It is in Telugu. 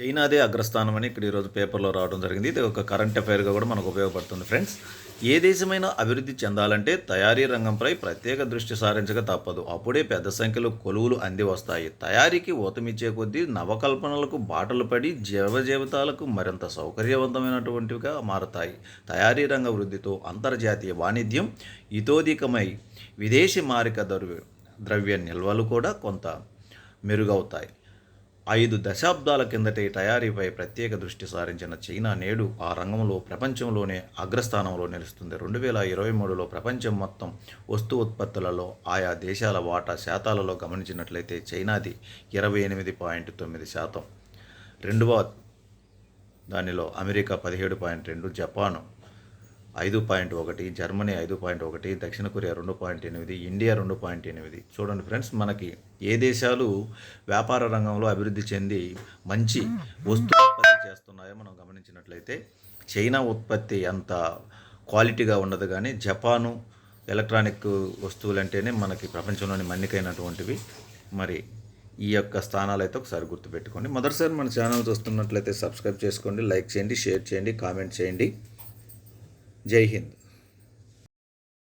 చైనాదే అగ్రస్థానం అని ఇక్కడ ఈరోజు పేపర్లో రావడం జరిగింది. ఇది ఒక కరెంట్ అఫైర్గా కూడా మనకు ఉపయోగపడుతుంది ఫ్రెండ్స్. ఏ దేశమైనా అభివృద్ధి చెందాలంటే తయారీ రంగంపై ప్రత్యేక దృష్టి సారించక తప్పదు. అప్పుడే పెద్ద సంఖ్యలో కొలువులు అంది వస్తాయి. తయారీకి ఊతమిచ్చే కొద్దీ నవకల్పనలకు బాటలు పడి జీవ జీవితాలకు మరింత సౌకర్యవంతమైనటువంటివిగా మారతాయి. తయారీ రంగ వృద్ధితో అంతర్జాతీయ వాణిజ్యం ఇతోధికమై విదేశీ మారిక ద్రవ్య ద్రవ్య నిల్వలు కూడా కొంత మెరుగవుతాయి. ఐదు దశాబ్దాల కిందటే తయారీపై ప్రత్యేక దృష్టి సారించిన చైనా నేడు ఆ రంగంలో ప్రపంచంలోనే అగ్రస్థానంలో నిలుస్తుంది. రెండు వేల ఇరవై మూడులో ప్రపంచం మొత్తం వస్తు ఉత్పత్తులలో ఆయా దేశాల వాటా శాతాలలో గమనించినట్లయితే చైనాది ఇరవై ఎనిమిది పాయింట్ తొమ్మిది శాతం. రెండవ దానిలో అమెరికా పదిహేడు పాయింట్ రెండు జపాను ఐదు పాయింట్ ఒకటి జర్మనీ ఐదు పాయింట్ ఒకటి దక్షిణ కొరియా రెండు పాయింట్ ఎనిమిది ఇండియా రెండు పాయింట్ ఎనిమిది. చూడండి ఫ్రెండ్స్ మనకి ఏ దేశాలు వ్యాపార రంగంలో అభివృద్ధి చెంది మంచి వస్తువు ఉత్పత్తి చేస్తున్నాయో మనం గమనించినట్లయితే చైనా ఉత్పత్తి అంత క్వాలిటీగా ఉండదు కానీ జపాను ఎలక్ట్రానిక్ వస్తువులు అంటేనే మనకి ప్రపంచంలోని మన్నికైనటువంటివి. మరి ఈ యొక్క స్థానాలు అయితే ఒకసారి గుర్తుపెట్టుకోండి. మొదటిసారి మన ఛానల్ చూస్తున్నట్లయితే సబ్స్క్రైబ్ చేసుకోండి లైక్ చేయండి షేర్ చేయండి కామెంట్ చేయండి. జై హింద్.